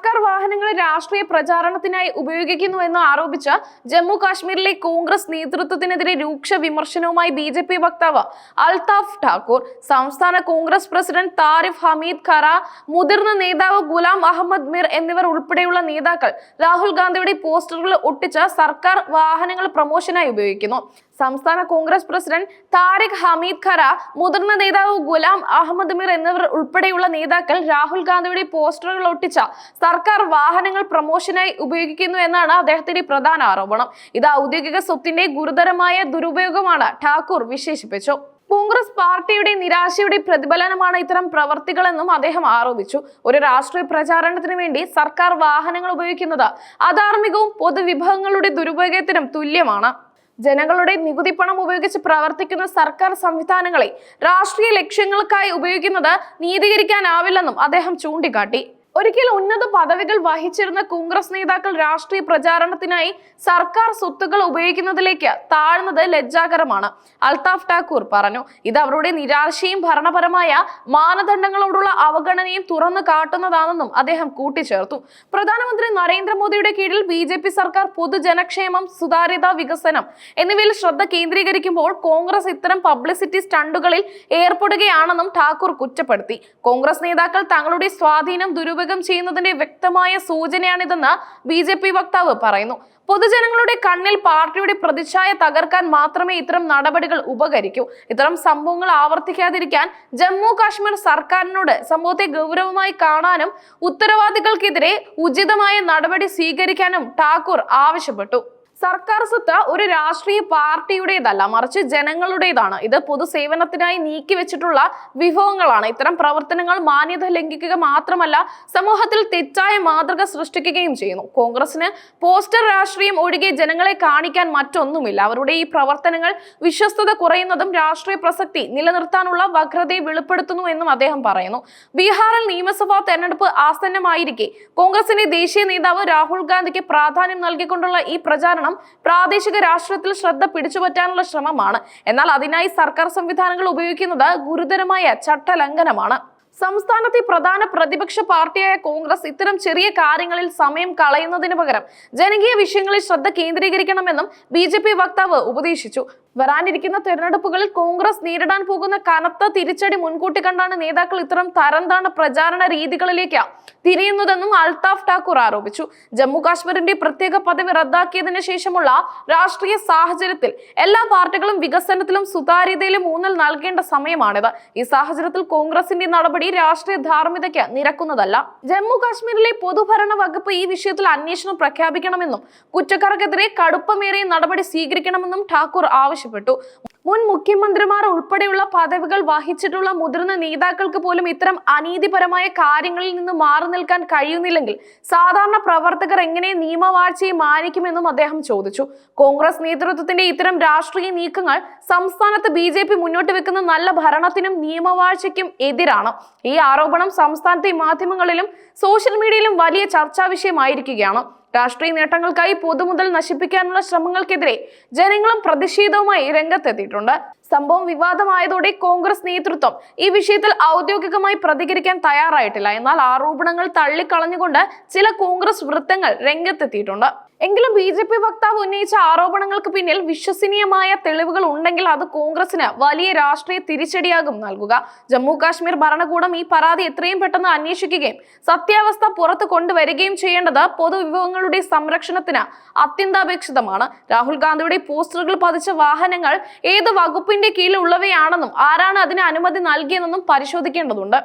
സർക്കാർ വാഹനങ്ങൾ രാഷ്ട്രീയ പ്രചാരണത്തിനായി ഉപയോഗിക്കുന്നു എന്ന് ആരോപിച്ച് ജമ്മു കാശ്മീരിലെ കോൺഗ്രസ് നേതൃത്വത്തിനെതിരെ രൂക്ഷ വിമർശനവുമായി ബി ജെ പി വക്താവ് അൽതാഫ് ഠാക്കൂർ സംസ്ഥാന കോൺഗ്രസ് പ്രസിഡന്റ് താരിഫ് ഹമീദ് ഖറ മുതിർന്ന നേതാവ് ഗുലാം അഹമ്മദ് മിർ എന്നിവർ ഉൾപ്പെടെയുള്ള നേതാക്കൾ രാഹുൽ ഗാന്ധിയുടെ പോസ്റ്ററുകൾ ഒട്ടിച്ച് സർക്കാർ വാഹനങ്ങൾ പ്രമോഷനായി ഉപയോഗിക്കുന്നു. സംസ്ഥാന കോൺഗ്രസ് പ്രസിഡന്റ് താരിഖ് ഹമീദ് ഖറ മുതിർന്ന നേതാവ് ഗുലാം അഹമ്മദ് മിർ എന്നിവർ ഉൾപ്പെടെയുള്ള നേതാക്കൾ രാഹുൽ ഗാന്ധിയുടെ പോസ്റ്ററുകൾ ഒട്ടിച്ച സർക്കാർ വാഹനങ്ങൾ പ്രമോഷനായി ഉപയോഗിക്കുന്നു എന്നാണ് അദ്ദേഹത്തിന്റെ പ്രധാന ആരോപണം. ഇത് ഔദ്യോഗിക സ്വത്തിന്റെ ഗുരുതരമായ ദുരുപയോഗമാണ് ഠാക്കൂർ വിശേഷിപ്പിച്ചു. കോൺഗ്രസ് പാർട്ടിയുടെ നിരാശയുടെ പ്രതിഫലനമാണ് ഇത്തരം പ്രവർത്തികളെന്നും അദ്ദേഹം ആരോപിച്ചു. ഒരു രാഷ്ട്രീയ പ്രചാരണത്തിന് വേണ്ടി സർക്കാർ വാഹനങ്ങൾ ഉപയോഗിക്കുന്നത് അധാർമികവും പൊതുവിഭവങ്ങളുടെ ദുരുപയോഗത്തിനും തുല്യമാണ്. ജനങ്ങളുടെ നികുതി പണം ഉപയോഗിച്ച് പ്രവർത്തിക്കുന്ന സർക്കാർ സംവിധാനങ്ങളെ രാഷ്ട്രീയ ലക്ഷ്യങ്ങൾക്കായി ഉപയോഗിക്കുന്നത് നീതീകരിക്കാനാവില്ലെന്നും അദ്ദേഹം ചൂണ്ടിക്കാട്ടി. ഒരിക്കൽ ഉന്നത പദവികൾ വഹിച്ചിരുന്ന കോൺഗ്രസ് നേതാക്കൾ രാഷ്ട്രീയ പ്രചാരണത്തിനായി സർക്കാർ സ്വത്തുക്കൾ ഉപയോഗിക്കുന്നതിലേക്ക് താഴ്ന്നത് ലജ്ജാകരമാണ്. അൽതാഫ് ഠാക്കൂർ പറഞ്ഞു ഇത് അവരുടെ നിരാശയും ഭരണപരമായ മാനദണ്ഡങ്ങളോടുള്ള അവഗണനയും തുറന്നു കാട്ടുന്നതാണെന്നും അദ്ദേഹം കൂട്ടിച്ചേർത്തു. പ്രധാനമന്ത്രി നരേന്ദ്രമോദിയുടെ കീഴിൽ ബി ജെ പി സർക്കാർ പൊതുജനക്ഷേമം സുതാര്യത വികസനം എന്നിവയിൽ ശ്രദ്ധ കേന്ദ്രീകരിക്കുമ്പോൾ കോൺഗ്രസ് ഇത്തരം പബ്ലിസിറ്റി സ്റ്റണ്ടുകളിൽ ഏർപ്പെടുകയാണെന്നും ഠാക്കൂർ കുറ്റപ്പെടുത്തി. കോൺഗ്രസ് നേതാക്കൾ തങ്ങളുടെ സ്വാധീനം ദുരുപയോഗം ചെയ്യുന്നതിന്റെ വ്യക്തമായ സൂചനയാണിതെന്ന് ബി ജെ പി വക്താവ് പറയുന്നു. പൊതുജനങ്ങളുടെ കണ്ണിൽ പാർട്ടിയുടെ പ്രതിച്ഛായ തകർക്കാൻ മാത്രമേ ഇത്തരം നടപടികൾ ഉപകരിക്കൂ. ഇത്തരം സംഭവങ്ങൾ ആവർത്തിക്കാതിരിക്കാൻ ജമ്മു കാശ്മീർ സർക്കാരിനോട് സംഭവത്തെ ഗൗരവമായി കാണാനും ഉത്തരവാദികൾക്കെതിരെ ഉചിതമായ നടപടി സ്വീകരിക്കാനും ഠാക്കൂർ ആവശ്യപ്പെട്ടു. സർക്കാർ സ്വത്ത് ഒരു രാഷ്ട്രീയ പാർട്ടിയുടേതല്ല മറിച്ച് ജനങ്ങളുടേതാണ്. ഇത് പൊതുസേവനത്തിനായി നീക്കിവെച്ചിട്ടുള്ള വിഭവങ്ങളാണ്. ഇത്തരം പ്രവർത്തനങ്ങൾ മാന്യത ലംഘിക്കുക മാത്രമല്ല സമൂഹത്തിൽ തെറ്റായ മാതൃക സൃഷ്ടിക്കുകയും ചെയ്യുന്നു. കോൺഗ്രസിന് പോസ്റ്റർ രാഷ്ട്രീയം ഒഴികെ ജനങ്ങളെ കാണിക്കാൻ മറ്റൊന്നുമില്ല. അവരുടെ ഈ പ്രവർത്തനങ്ങൾ വിശ്വസ്തത കുറയുന്നതും രാഷ്ട്രീയ പ്രസക്തി നിലനിർത്താനുള്ള വക്രതയെ വെളിപ്പെടുത്തുന്നു എന്നും അദ്ദേഹം പറയുന്നു. ബീഹാറിൽ നിയമസഭാ തെരഞ്ഞെടുപ്പ് ആസന്നമായിരിക്കെ. കോൺഗ്രസിന്റെ ദേശീയ നേതാവ് രാഹുൽ ഗാന്ധിക്ക് പ്രാധാന്യം നൽകിക്കൊണ്ടുള്ള ഈ പ്രചാരണം പ്രാദേശിക രാഷ്ട്രീയത്തിൽ ശ്രദ്ധ പിടിച്ചുപറ്റാനുള്ള ശ്രമമാണ്. എന്നാൽ അതിനായി സർക്കാർ സംവിധാനങ്ങൾ ഉപയോഗിക്കുന്നത് ഗുരുതരമായ ചട്ടലംഘനമാണ്. സംസ്ഥാനത്തെ പ്രധാന പ്രതിപക്ഷ പാർട്ടിയായ കോൺഗ്രസ് ഇത്തരം ചെറിയ കാര്യങ്ങളിൽ സമയം കളയുന്നതിന് പകരം ജനകീയ വിഷയങ്ങളിൽ ശ്രദ്ധ കേന്ദ്രീകരിക്കണമെന്നും ബി വക്താവ് ഉപദേശിച്ചു. വരാനിരിക്കുന്ന തെരഞ്ഞെടുപ്പുകളിൽ കോൺഗ്രസ് നേരിടാൻ പോകുന്ന കനത്ത തിരിച്ചടി മുൻകൂട്ടി കണ്ടാണ് നേതാക്കൾ ഇത്തരം തരംതാണ പ്രചാരണ രീതികളിലേക്ക് തിരിയുന്നതെന്നും അൽതാഫ് ഠാക്കൂർ ആരോപിച്ചു. ജമ്മു കാശ്മീരിന്റെ പ്രത്യേക പദവി റദ്ദാക്കിയതിന് ശേഷമുള്ള രാഷ്ട്രീയ സാഹചര്യത്തിൽ എല്ലാ പാർട്ടികളും വികസനത്തിലും സുതാര്യതയിലും ഊന്നൽ നൽകേണ്ട സമയമാണിത്. ഈ സാഹചര്യത്തിൽ കോൺഗ്രസിന്റെ നടപടി രാഷ്ട്രീയ ധാർമ്മികതയ്ക്ക് നിരക്കുന്നതല്ല. ജമ്മു കാശ്മീരിലെ പൊതുഭരണ വകുപ്പ് ഈ വിഷയത്തിൽ അന്വേഷണം പ്രഖ്യാപിക്കണമെന്നും കുറ്റക്കാർക്കെതിരെ കടുപ്പമേറിയ നടപടി സ്വീകരിക്കണമെന്നും ഠാക്കൂർ ആവശ്യപ്പെട്ടു. മുൻ മുഖ്യമന്ത്രിമാർ ഉൾപ്പെടെയുള്ള പദവികൾ വഹിച്ചിട്ടുള്ള മുതിർന്ന നേതാക്കൾക്ക് പോലും ഇത്തരം അനീതിപരമായ കാര്യങ്ങളിൽ നിന്ന് മാറി നിൽക്കാൻ കഴിയുന്നില്ലെങ്കിൽ സാധാരണ പ്രവർത്തകർ എങ്ങനെ നിയമവാഴ്ചയെ മാനിക്കുമെന്നും അദ്ദേഹം ചോദിച്ചു. കോൺഗ്രസ് നേതൃത്വത്തിന്റെ ഇത്തരം രാഷ്ട്രീയ നീക്കങ്ങൾ സംസ്ഥാനത്ത് ബി മുന്നോട്ട് വെക്കുന്ന നല്ല ഭരണത്തിനും നിയമവാഴ്ചയ്ക്കും എതിരാണ്. ഈ ആരോപണം സംസ്ഥാനത്തെ മാധ്യമങ്ങളിലും സോഷ്യൽ മീഡിയയിലും വലിയ ചർച്ചാ വിഷയമായിരിക്കുകയാണ്. രാഷ്ട്രീയ നേട്ടങ്ങൾക്കായി പൊതുമുതൽ നശിപ്പിക്കാനുള്ള ശ്രമങ്ങൾക്കെതിരെ ജനങ്ങളും പ്രതിഷേധവുമായി രംഗത്തെത്തിയിട്ടുണ്ട്. സംഭവം വിവാദമായതോടെ കോൺഗ്രസ് നേതൃത്വം ഈ വിഷയത്തിൽ ഔദ്യോഗികമായി പ്രതികരിക്കാൻ തയ്യാറായിട്ടില്ല. എന്നാൽ ആരോപണങ്ങൾ തള്ളിക്കളഞ്ഞുകൊണ്ട് ചില കോൺഗ്രസ് വൃത്തങ്ങൾ രംഗത്തെത്തിയിട്ടുണ്ട്. എങ്കിലും ബി ജെ പി വക്താവ് ഉന്നയിച്ച ആരോപണങ്ങൾക്ക് പിന്നിൽ വിശ്വസനീയമായ തെളിവുകൾ ഉണ്ടെങ്കിൽ അത് കോൺഗ്രസിന് വലിയ രാഷ്ട്രീയ തിരിച്ചടിയാകും നൽകുക. ജമ്മു കാശ്മീർ ഭരണകൂടം ഈ പരാതി എത്രയും പെട്ടെന്ന് അന്വേഷിക്കുകയും സത്യാവസ്ഥ പുറത്തു കൊണ്ടുവരികയും ചെയ്യേണ്ടത് പൊതുവിഭവങ്ങളുടെ സംരക്ഷണത്തിന് അത്യന്താപേക്ഷിതമാണ്. രാഹുൽ ഗാന്ധിയുടെ പോസ്റ്ററുകൾ പതിച്ച വാഹനങ്ങൾ ഏത് വകുപ്പിന്റെ കീഴിലുള്ളവയാണെന്നും ആരാണ് അതിന് അനുമതി നൽകിയതെന്നും പരിശോധിക്കേണ്ടതുണ്ട്.